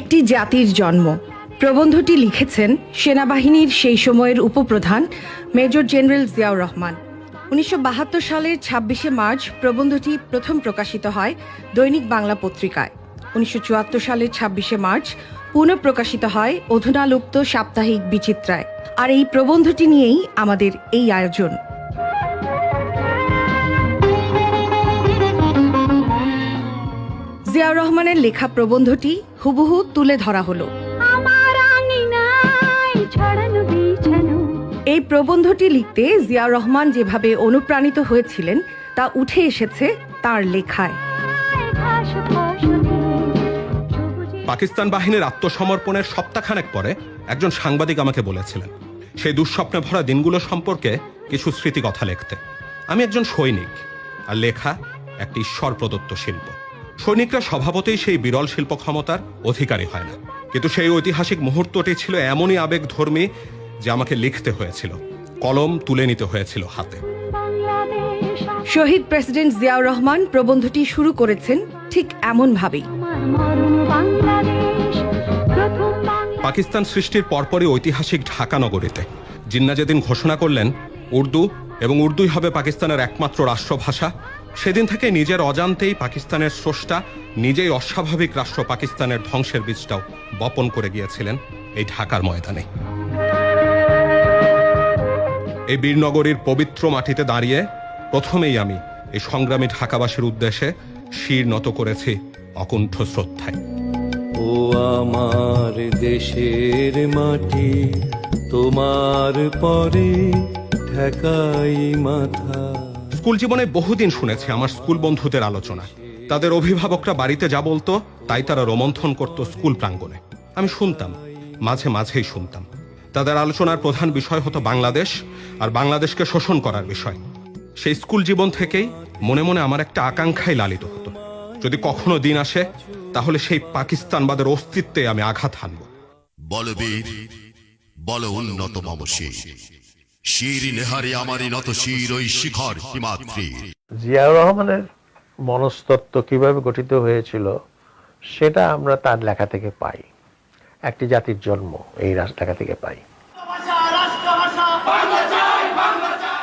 একটি জাতির জন্ম। প্রবন্ধটি লিখেছেন সেনাবাহিনীর সেই সময়ের উপপ্রধান মেজর জেনারেল জিয়াউর রহমান। উনিশশো বাহাত্তর সালের ছাব্বিশে মার্চ প্রবন্ধটি প্রথম প্রকাশিত হয় দৈনিক বাংলা পত্রিকায়। উনিশশো চুয়াত্তর সালের ছাব্বিশে মার্চ পুনঃপ্রকাশিত হয় অধুনালুপ্ত সাপ্তাহিক বিচিত্রায়। আর এই প্রবন্ধটি নিয়েই আমাদের এই আয়োজন। জিয়াউর রহমানের লেখা প্রবন্ধটি হুবহু তুলে ধরা হলো। এই প্রবন্ধটি লিখতে জিয়াউর রহমান যেভাবে অনুপ্রাণিত হয়েছিলেন তা উঠে এসেছে তার লেখায়। পাকিস্তান বাহিনীর আত্মসমর্পণের সপ্তাহখানেক পরে একজন সাংবাদিক আমাকে বলেছিলেন সেই দুঃস্বপ্নে ভরা দিনগুলো সম্পর্কে কিছু স্মৃতিকথা লিখতে। আমি একজন সৈনিক আর লেখা একটি ঈশ্বর প্রদত্ত শিল্প। সৈনিকরা স্বভাবতেই সেই বিরল শিল্প ক্ষমতার অধিকারী হয় না। কিন্তু সেই ঐতিহাসিক মুহূর্তটি ছিল এমনই আবেগধর্মী যে আমাকে লিখতে হয়েছিল কলম তুলে নিতে হয়েছিল হাতে। শহীদ প্রেসিডেন্ট জিয়াউর রহমান প্রবন্ধটি শুরু করেছেন ঠিক এমনভাবেই। প্রথম বাংলা পাকিস্তান সৃষ্টির পরপরই ঐতিহাসিক ঢাকা নগরীতে জিন্না যেদিন ঘোষণা করলেন উর্দু এবং উর্দুই হবে পাকিস্তানের একমাত্র রাষ্ট্রভাষা সেদিন থেকে নিজের অজান্তেই পাকিস্তানের স্রষ্টা, নিজেই অস্বাভাবিক রাষ্ট্র পাকিস্তানের ধ্বংসের বীজটাও বপন করে গিয়েছিলেন এই ঢাকার ময়দানে। এই বীরনগরীর পবিত্র মাটিতে দাঁড়িয়ে প্রথমেই আমি এই সংগ্রামী ঢাকাবাসীর উদ্দেশ্যে শির নত করেছি অকুণ্ঠ শ্রদ্ধায়। ও আমার দেশের মাটি, তোমার পরে ঠেকাই মাথা। স্কুল জীবনে বহুদিন শুনেছি আমার স্কুল বন্ধুদের আলোচনা। তাদের অভিভাবকরা বাড়িতে যা বলতো, তাই তারা রোমন্থন করত স্কুল প্রাঙ্গণে। আমি শুনতাম, মাঝে মাঝেই শুনতাম। তাদের আলোচনার প্রধান বিষয় হতো বাংলাদেশ আর বাংলাদেশকে শোষণ করার বিষয়। সেই স্কুল জীবন থেকেই মনে মনে আমার একটা আকাঙ্ক্ষাই লালিত হতো। যদি কখনো দিন আসে, তাহলে সেই পাকিস্তানবাদের অস্তিত্বে আমি আঘাত হানব। বলবীর, বল উন্নত মম শির শির নেহারে আমারই নত শির ওই শিখর হিমাদ্রি। জিয়াউর রহমানের মনস্তত্ত্ব কীভাবে গঠিত হয়েছিল সেটা আমরা তার লেখা থেকে পাই। একটি জাতির জন্ম এই লেখা থেকে পাই।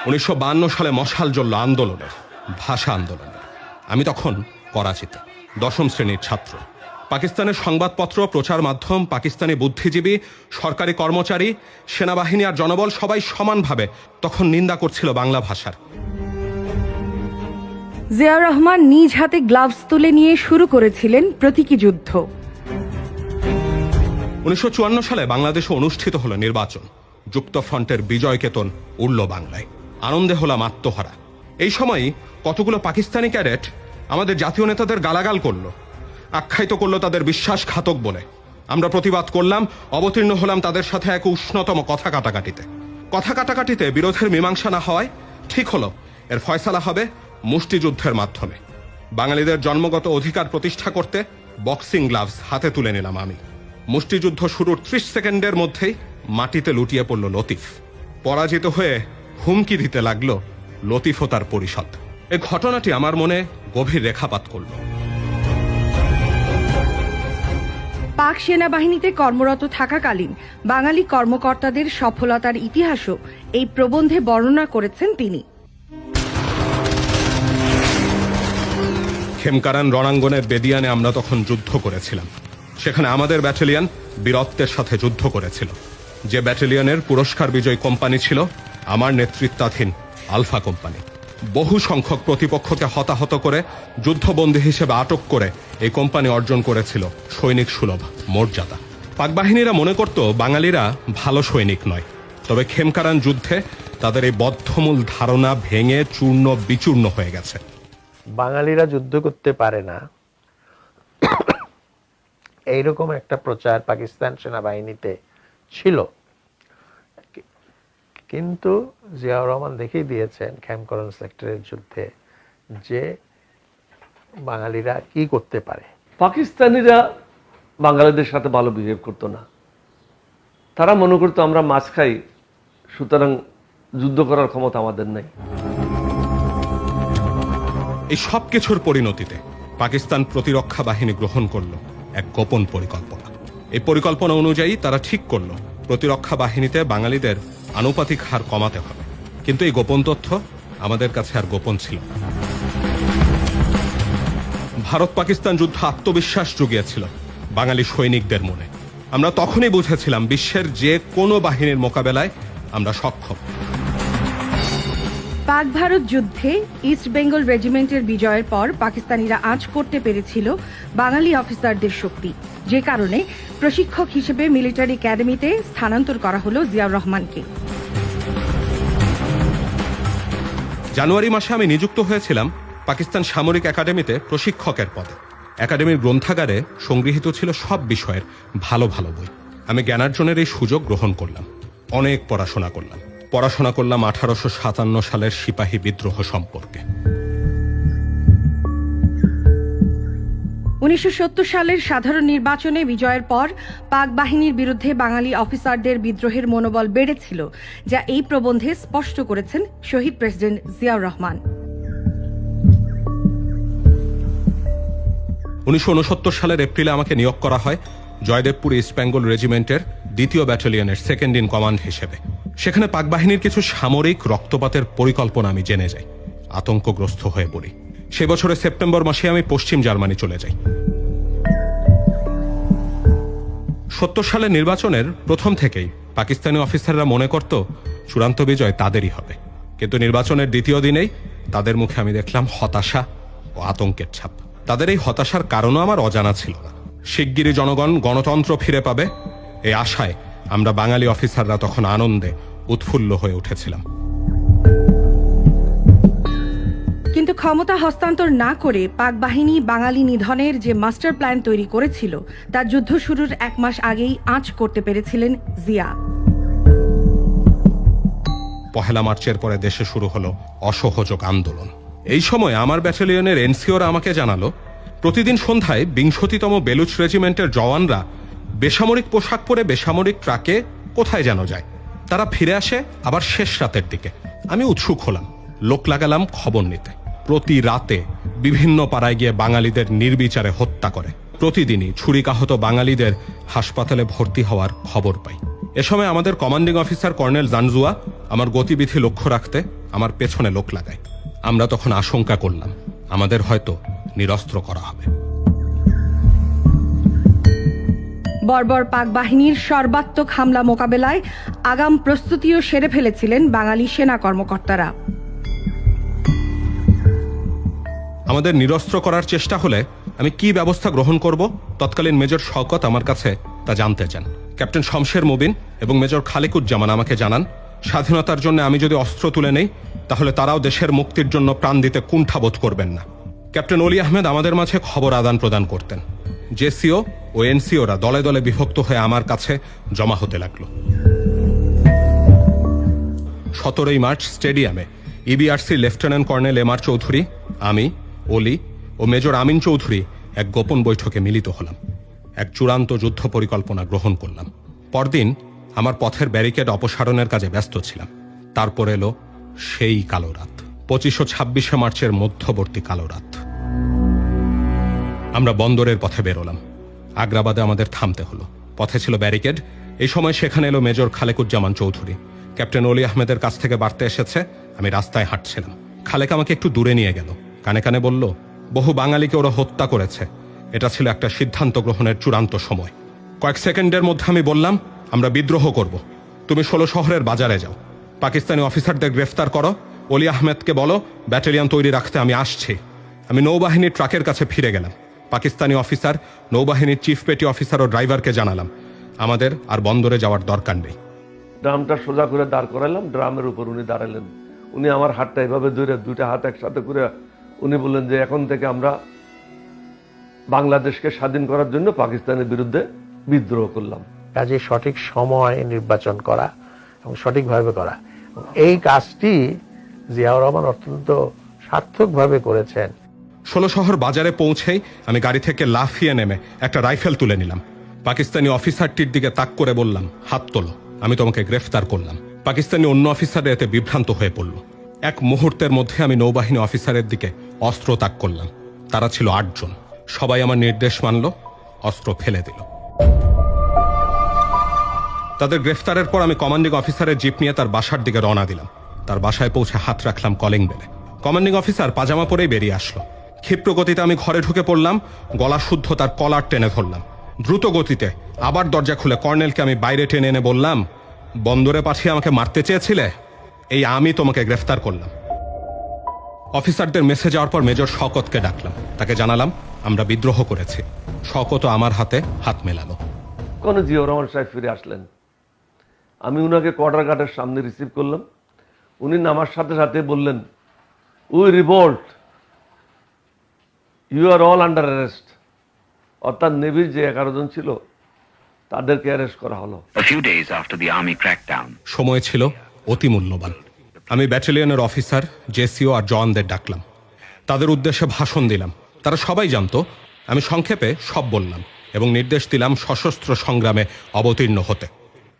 উনিশশো সালে মশাল জ্বলল আন্দোলনের ভাষা আন্দোলনের। আমি তখন করাচিতে দশম শ্রেণির ছাত্র। পাকিস্তানের সংবাদপত্র প্রচার মাধ্যম পাকিস্তানি বুদ্ধিজীবী সরকারি কর্মচারী সেনাবাহিনী আর জনবল সবাই সমানভাবে তখন নিন্দা করছিল বাংলা ভাষার। জিয়াউর রহমান নিজ হাতে গ্লাভস তুলে নিয়ে শুরু করেছিলেন প্রতীকী যুদ্ধ। উনিশশো চুয়ান্ন সালে বাংলাদেশে অনুষ্ঠিত হলো নির্বাচন। যুক্তফ্রন্টের বিজয় কেতন উড়ল বাংলায়। আনন্দে হলাম আত্মহারা। এই সময় কতগুলো পাকিস্তানি ক্যাডেট আমাদের জাতীয় নেতাদের গালাগাল করল। আখ্যায়িত করল তাদের বিশ্বাসঘাতক বলে। আমরা প্রতিবাদ করলাম, অবতীর্ণ হলাম তাদের সাথে এক উষ্ণতম কথা কাটাকাটিতে। কথা কাটাকাটিতে বিরোধের মীমাংসা না হওয়ায় ঠিক হলো, এর ফয়সালা হবে মুষ্টিযুদ্ধের মাধ্যমে। বাঙালিদের জন্মগত অধিকার প্রতিষ্ঠা করতে বক্সিং গ্লাভস হাতে তুলে নিলাম আমি। মুষ্টিযুদ্ধ শুরুর ত্রিশ সেকেন্ডের মধ্যেই মাটিতে লুটিয়ে পড়ল লতিফ। পরাজিত হয়ে হুমকি দিতে লাগল লতিফ ও তার পরিষদ। এই ঘটনাটি আমার মনে গভীর রেখাপাত করল। পাক সেনাবাহিনীতে কর্মরত থাকাকালীন বাঙালি কর্মকর্তাদের সফলতার ইতিহাসও এই প্রবন্ধে বর্ণনা করেছেন তিনি। খেমকারান রণাঙ্গনের বেদিয়ানে আমরা তখন যুদ্ধ করেছিলাম। সেখানে আমাদের ব্যাটালিয়ান বীরত্বের সাথে যুদ্ধ করেছিল। যে ব্যাটালিয়নের পুরস্কার বিজয়ী কোম্পানি ছিল, আমার নেতৃত্বাধীন আলফা কোম্পানি। বহু সংখ্যক প্রতিপক্ষকে হতাহত করে যুদ্ধবন্দী হিসেবে আটক করে এই কোম্পানি অর্জন করেছিল সৈনিক সুলভ মর্যাদা। পাক বাহিনীরা মনে করত বাঙালিরা ভালো সৈনিক নয়। তবে খেমকারান যুদ্ধে তাদের এই বদ্ধমূল ধারণা ভেঙে চূর্ণ বিচূর্ণ হয়ে গেছে। বাঙালিরা যুদ্ধ করতে পারে না। এইরকম একটা প্রচার পাকিস্তান সেনাবাহিনীতে ছিল। কিন্তু জিয়াউর রহমান দেখেই দিয়েছেন খ্যামকরণ সেক্টরের যুদ্ধে যে বাঙালিরা কি করতে পারে। পাকিস্তানিরা বাঙালিদের সাথে ভালো বিহেভ করতো না। তারা মনে করতো আমরা মাছ খাই সুতরাং যুদ্ধ করার ক্ষমতা আমাদের নাই। এই সব কিছুর পরিণতিতে পাকিস্তান প্রতিরক্ষা বাহিনী গ্রহণ করল এক গোপন পরিকল্পনা। এই পরিকল্পনা অনুযায়ী তারা ঠিক করল প্রতিরক্ষা বাহিনীতে বাঙালিদের আনুপাতিক হার কমাতে হবে। কিন্তু এই গোপন তথ্য আমাদের কাছে আর গোপন ছিল ভারত পাকিস্তান যুদ্ধ আত্মবিশ্বাস জুগিয়েছিল বাঙালি সৈনিকদের মনে। আমরা তখনই বুঝেছিলাম বিশ্বের যে কোনো বাহিনীর মোকাবেলায় আমরা সক্ষম। পাক ভারত যুদ্ধে ইস্ট বেঙ্গল রেজিমেন্টের বিজয়ের পর পাকিস্তানিরা আঁচ করতে পেরেছিল বাঙালি অফিসারদের শক্তি। যে কারণে প্রশিক্ষক হিসেবে মিলিটারি একাডেমিতে স্থানান্তর করা হলো জিয়াউর রহমানকে। জানুয়ারি মাসে আমি নিযুক্ত হয়েছিলাম পাকিস্তান সামরিক একাডেমিতে প্রশিক্ষকের পদে। একাডেমির গ্রন্থাগারে সংগৃহীত ছিল সব বিষয়ের ভালো ভালো বই। আমি জ্ঞানার্জনের এই সুযোগ গ্রহণ করলাম। অনেক পড়াশোনা করলাম। পড়াশোনা করলাম আঠারোশো সাতান্ন সালের সিপাহী বিদ্রোহ সম্পর্কে। উনিশশো সত্তর সালের সাধারণ নির্বাচনে বিজয়ের পর পাক বাহিনীর বিরুদ্ধে বাঙালি অফিসারদের বিদ্রোহের মনোবল বেড়েছিল যা এই প্রবন্ধে স্পষ্ট করেছেন শহীদ প্রেসিডেন্ট জিয়াউর রহমান। উনিশশো ঊনসত্তর সালের এপ্রিলে আমাকে নিয়োগ করা হয় জয়দেবপুর ইস্ট বেঙ্গল রেজিমেন্টের দ্বিতীয় ব্যাটালিয়নের সেকেন্ড ইন কমান্ড হিসেবে। সেখানে পাক বাহিনীর কিছু সামরিক রক্তপাতের পরিকল্পনা আমি জেনে যাই। আতঙ্কগ্রস্ত হয়ে পড়ি। সে বছরের সেপ্টেম্বর মাসে আমি পশ্চিম জার্মানি চলে যাই। সত্তর সালের নির্বাচনের প্রথম থেকেই পাকিস্তানি অফিসাররা মনে করত, চূড়ান্ত বিজয় তাদেরই হবে। কিন্তু নির্বাচনের দ্বিতীয় দিনেই তাদের মুখে আমি দেখলাম হতাশা ও আতঙ্কের ছাপ। তাদের এই হতাশার কারণও আমার অজানা ছিল না। শিগগিরই জনগণ গণতন্ত্র ফিরে পাবে। এই আশায় আমরা বাঙালি অফিসাররা তখন আনন্দে উৎফুল্ল হয়ে উঠেছিলাম। কিন্তু ক্ষমতা হস্তান্তর না করে পাক বাহিনী বাঙালি নিধনের যে মাস্টার প্ল্যান তৈরি করেছিল তা যুদ্ধ শুরুর এক মাস আগেই আঁচ করতে পেরেছিলেন জিয়া। পহেলা মার্চের পরে দেশে শুরু হলো অসহযোগ আন্দোলন। এই সময় আমার ব্যাটালিয়নের এনসিওরা আমাকে জানালো প্রতিদিন সন্ধ্যায় বিংশতিতম বেলুচ রেজিমেন্টের জওয়ানরা বেসামরিক পোশাক পরে বেসামরিক ট্রাকে কোথায় যেন যায়। তারা ফিরে আসে আবার শেষ রাতের দিকে। আমি উৎসুক হলাম। লোক লাগালাম খবর নিতে। প্রতি রাতে বিভিন্ন পাড়ায় গিয়ে বাঙালিদের নির্বিচারে হত্যা করে। প্রতিদিনই ছুরিকাহত বাঙালিদের হাসপাতালে ভর্তি হওয়ার খবর পাই। এ সময় আমাদের কমান্ডিং অফিসার কর্নেল জানজুয়া আমার গতিবিধি লক্ষ্য রাখতে আমার পেছনে লোক লাগায়। আমরা তখন আশঙ্কা করলাম, আমাদের হয়তো নিরস্ত্র করা হবে। বর্বর পাক বাহিনীর সর্বাত্মক হামলা মোকাবেলায় আগাম প্রস্তুতিও সেরে ফেলেছিলেন বাঙালি সেনা কর্মকর্তারা। আমাদের নিরস্ত্র করার চেষ্টা হলে আমি কি ব্যবস্থা গ্রহণ করব? তৎকালীন মেজর শওকত আমার কাছে তা জানতে চান। ক্যাপ্টেন শমশের মুবিন এবং মেজর খালিকুজ্জামান আমাকে জানান, স্বাধীনতার জন্য আমি যদি অস্ত্র তুলে নেই, তাহলে তারাও দেশের মুক্তির জন্য প্রাণ দিতে কুণ্ঠাবোধ করবেন না। ক্যাপ্টেন অলি আহমেদ আমাদের মাঝে খবর আদান প্রদান করতেন। জেসিও ও এনসিওরা দলে দলে বিভক্ত হয়ে আমার কাছে জমা হতে লাগল। সতেরোই মার্চ স্টেডিয়ামে EBRC lieutenant colonel M R Chowdhury, আমি অলি ও মেজর আমিন চৌধুরী এক গোপন বৈঠকে মিলিত হলাম। এক চূড়ান্ত যুদ্ধ পরিকল্পনা গ্রহণ করলাম। পরদিন আমার পথের ব্যারিকেড অপসারণের কাজে ব্যস্ত ছিলাম। তারপর এলো সেই কালো রাত পঁচিশশো ছাব্বিশে মার্চের মধ্যবর্তী কালো রাত। আমরা বন্দরের পথে বেরোলাম। আগ্রাবাদে আমাদের থামতে হলো। পথে ছিল ব্যারিকেড। এই সময় সেখানে এলো মেজর খালেকুজ্জামান চৌধুরী। ক্যাপ্টেন অলি আহমেদের কাছ থেকে বাড়তে এসেছে, আমি রাস্তায় হাঁটছিলাম। খালেক আমাকে একটু দূরে নিয়ে গেল। কানে কানে বলল, বহু বাঙালিকে ওরা হত্যা করেছে। এটা ছিল একটা সিদ্ধান্ত গ্রহণের চূড়ান্ত সময়। কয়েক সেকেন্ডের মধ্যে আমি বললাম, আমরা বিদ্রোহ করব। তুমি ষোলো শহরের বাজারে যাও। পাকিস্তানি অফিসারদের গ্রেফতার করো। অলি আহমেদকে বলো, ব্যাটালিয়ন তৈরি রাখতে আমি আসছি। আমি নৌবাহিনীর ট্রাকের কাছে ফিরে গেলাম। পাকিস্তানি অফিসার নৌবাহিনীর চিফ পেটি অফিসার ও ড্রাইভারকে জানালাম। আমাদের আর বন্দরে যাওয়ার দরকার নেই। ড্রামটা সোজা করে দাঁড় করাইলাম ড্রামের উপর উনি দাঁড়ালেন। উনি আমার হাতটা এভাবে ধরে দুইটা হাত একসাথে করে উনি বললেন যে এখন থেকে আমরা বাংলাদেশকে স্বাধীন করার জন্য পাকিস্তানের বিরুদ্ধে বিদ্রোহ করলাম। কাজে সঠিক সময় নির্বাচন করা এবং সঠিকভাবে করা। এই কাজটি জিয়াউর রহমান অত্যন্ত সার্থকভাবে করেছেন। ষোলো শহর বাজারে পৌঁছেই আমি গাড়ি থেকে লাফিয়ে নেমে একটা রাইফেল তুলে নিলাম। পাকিস্তানি অফিসারটির দিকে তাক করে বললাম, হাত তোলো, আমি তোমাকে গ্রেফতার করলাম। পাকিস্তানি অন্য অফিসার এতে বিভ্রান্ত হয়ে পড়ল। এক মুহূর্তের মধ্যে আমি নৌবাহিনী অফিসারের দিকে অস্ত্র তাক করলাম। তারা ছিল আটজন। সবাই আমার নির্দেশ মানল, অস্ত্র ফেলে দিল। তাদের গ্রেফতারের পর আমি কমান্ডিং অফিসারের জিপ নিয়ে তার বাসার দিকে রওনা দিলাম। তার বাসায় পৌঁছে হাত রাখলাম কলিং বেলে। কমান্ডিং অফিসার পাজামা পরেই বেরিয়ে আসলো। ক্ষিপ্র গতিতে আমি ঘরে ঢুকে পড়লাম, গলা শুদ্ধ তার কলার টেনে ধরলাম। দ্রুত গতিতে, আবার দরজা খুলে কর্নেলকে আমি বাইরে টেনে এনে বললাম, বন্দরে পাঠিয়ে আমাকে মারতে চেয়েছিলে? এই আমি তোমাকে গ্রেফতার করলাম। অফিসারদের মেসে যাওয়ার পর মেজর শকতকে ডাকলাম। তাকে জানালাম, আমরা বিদ্রোহ করেছি। শকত আমার হাতে হাত মেলালো। কোনো জিও রহমান সাহেব ফিরে আসলেন। আমি উনাকে কোয়ার্টার গার্ডের সামনে রিসিভ করলাম। উনি নামার সাথে সাথে বললেন, we revolt you are all under arrest অর্থাৎ নেভির যে এগারো জন ছিল তাদেরকে অ্যারেস্ট করা হলো। A few days after the army সময় ছিল অতি মূল্যবান। আমি ব্যাটালিয়নের অফিসার জেসিও আর জওয়ানদের ডাকলাম। তাদের উদ্দেশ্যে ভাষণ দিলাম। তারা সবাই জানতো আমি সংক্ষেপে সব বললাম এবং নির্দেশ দিলাম সশস্ত্র সংগ্রামে অবতীর্ণ হতে।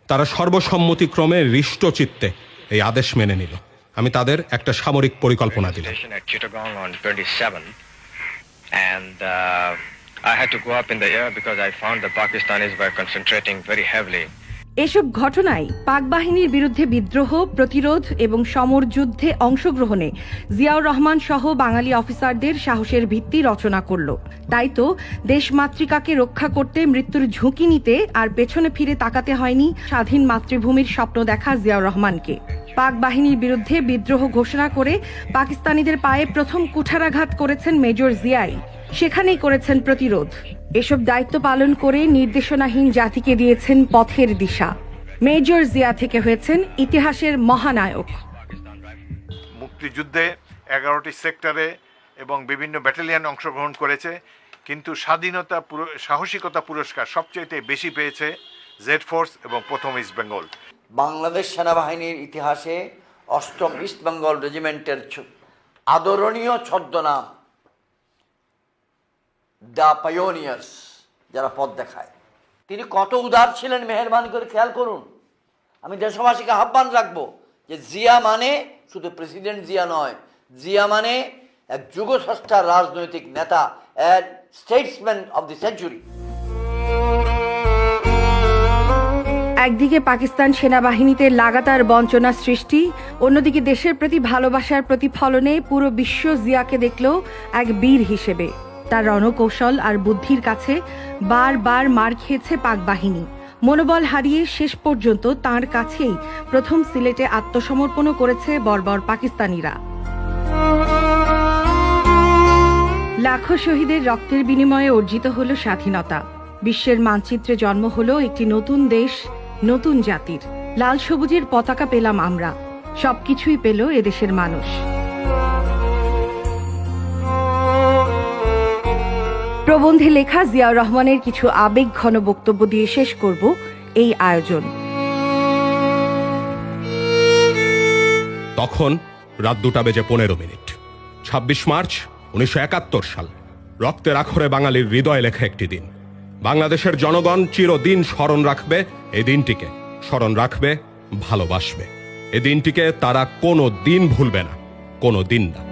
তারা সর্বসম্মতিক্রমে হৃষ্টচিত্তে এই আদেশ মেনে নিল। আমি তাদের একটা সামরিক পরিকল্পনা দিলাম। And uh, I had to go up in the air because I found the Pakistanis were concentrating very heavily এসব ঘটনায় পাক বাহিনীর বিরুদ্ধে বিদ্রোহ, প্রতিরোধ এবং সমর যুদ্ধে অংশগ্রহণে জিয়াউর রহমান সহ বাঙালি অফিসারদের সাহসের ভিত্তি রচনা করল। তাই তো দেশমাতৃকাকে রক্ষা করতে মৃত্যুর ঝুঁকি নিতে আর পেছনে ফিরে তাকাতে হয়নি স্বাধীন মাতৃভূমির স্বপ্ন দেখা জিয়াউর রহমানকে। পাক বাহিনীর বিরুদ্ধে বিদ্রোহ ঘোষণা করে পাকিস্তানিদের পায়ে প্রথম কুঠারাঘাত করেছেন মেজর জিয়াই। সেখানেই করেছেন প্রতিরোধ। এসব দায়িত্ব পালন করে নির্দেশনাহীন জাতিকে দিয়েছেন পথের দিশা। মেজর জিয়া থেকে হয়েছেন ইতিহাসের মহানায়ক। মুক্তিযুদ্ধে এগারোটি সেক্টরে এবং বিভিন্ন ব্যাটালিয়ান অংশগ্রহণ করেছে কিন্তু স্বাধীনতা সাহসিকতা পুরস্কার সবচেয়ে বেশি পেয়েছে জেড ফোর্স এবং প্রথম ইস্ট বেঙ্গল। বাংলাদেশ সেনাবাহিনীর ইতিহাসে অষ্টম ইস্ট বেঙ্গল রেজিমেন্টের আদরণীয় ছদ্মনাম দ্য পায়োনিয়ার্স যারা পথ দেখায়। তিনি কত উদার ছিলেন, মেহরবানি করে খেয়াল করুন। আমি দেশবাসীকে আহ্বান রাখব যে জিয়া মানে শুধু প্রেসিডেন্ট জিয়া নয়, জিয়া মানে এক যুগস্রষ্টার রাজনৈতিক নেতা এক স্টেটসম্যান অব দি সেঞ্চুরি একদিকে পাকিস্তান সেনাবাহিনীতে লাগাতার বঞ্চনা সৃষ্টি, অন্যদিকে দেশের প্রতি ভালোবাসার প্রতিফলনে পুরো বিশ্ব জিয়াকে দেখল এক বীর হিসেবে। তার রণকৌশল আর বুদ্ধির কাছে বারবার মার খেয়েছে পাক বাহিনী। মনোবল হারিয়ে শেষ পর্যন্ত তার কাছেই প্রথম সিলেটে আত্মসমর্পণও করেছে বর্বর পাকিস্তানিরা। লাখো শহীদের রক্তের বিনিময়ে অর্জিত হলো স্বাধীনতা। বিশ্বের মানচিত্রে জন্ম হলো একটি নতুন দেশ, নতুন জাতির। লাল সবুজের পতাকা পেলাম আমরা। সবকিছুই পেল এদেশের মানুষ। প্রবন্ধে লেখা জিয়াউর রহমানের কিছু আবেগ ঘন বক্তব্য দিয়ে শেষ করব এই আয়োজন। তখন রাত দুটা বেজে পনেরো মিনিট। ছাব্বিশ মার্চ উনিশশো একাত্তর সাল। রক্তের আখরে বাঙালির হৃদয় লেখা একটি দিন। বাংলাদেশের জনগণ চিরদিন স্মরণ রাখবে এই দিনটিকে স্মরণ রাখবে, ভালোবাসবে। এই দিনটিকে তারা কোনো দিন ভুলবে না, কোনো দিন না।